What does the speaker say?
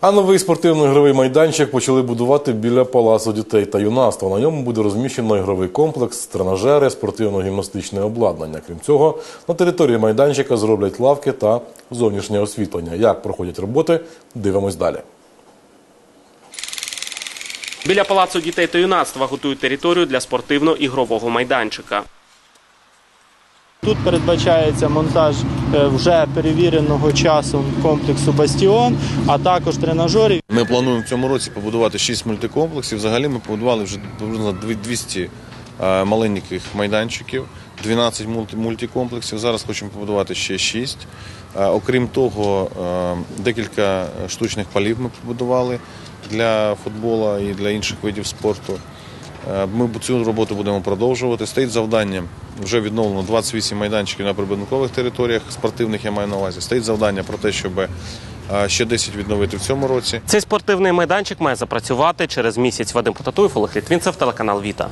А новий спортивно-ігровий майданчик почали будувати біля Палацу дітей та юнацтва. На ньому буде розміщено ігровий комплекс, тренажери, спортивно-гімнастичне обладнання. Крім цього, на території майданчика зроблять лавки та зовнішнє освітлення. Як проходять роботи, дивимось далі. Біля палацу дітей та юнацтва готують територію для спортивно-ігрового майданчика. Тут передбачається монтаж е, вже перевіреного часом комплексу Бастіон, а також тренажерів. Ми плануємо в цьому році побудувати 6 мультикомплексів. Взагалі ми побудували вже приблизно 200 е, маленьких майданчиків, 12 мультикомплексів, Зараз хочемо побудувати ще 6. Е, Окрім того, декілька штучних полів ми побудували для футболу і для інших видів спорту. Е, Ми цю роботу будемо продовжувати. Стоїть завдання вже відновлено 28 майданчиків на прибудинкових територіях спортивних. Я маю на увазі. Стоїть завдання про те, щоб е, ще 10 відновити в цьому році. Цей спортивний майданчик має запрацювати через місяць. Вадим Потатуєв, Олег Літвінцев, телеканал Віта.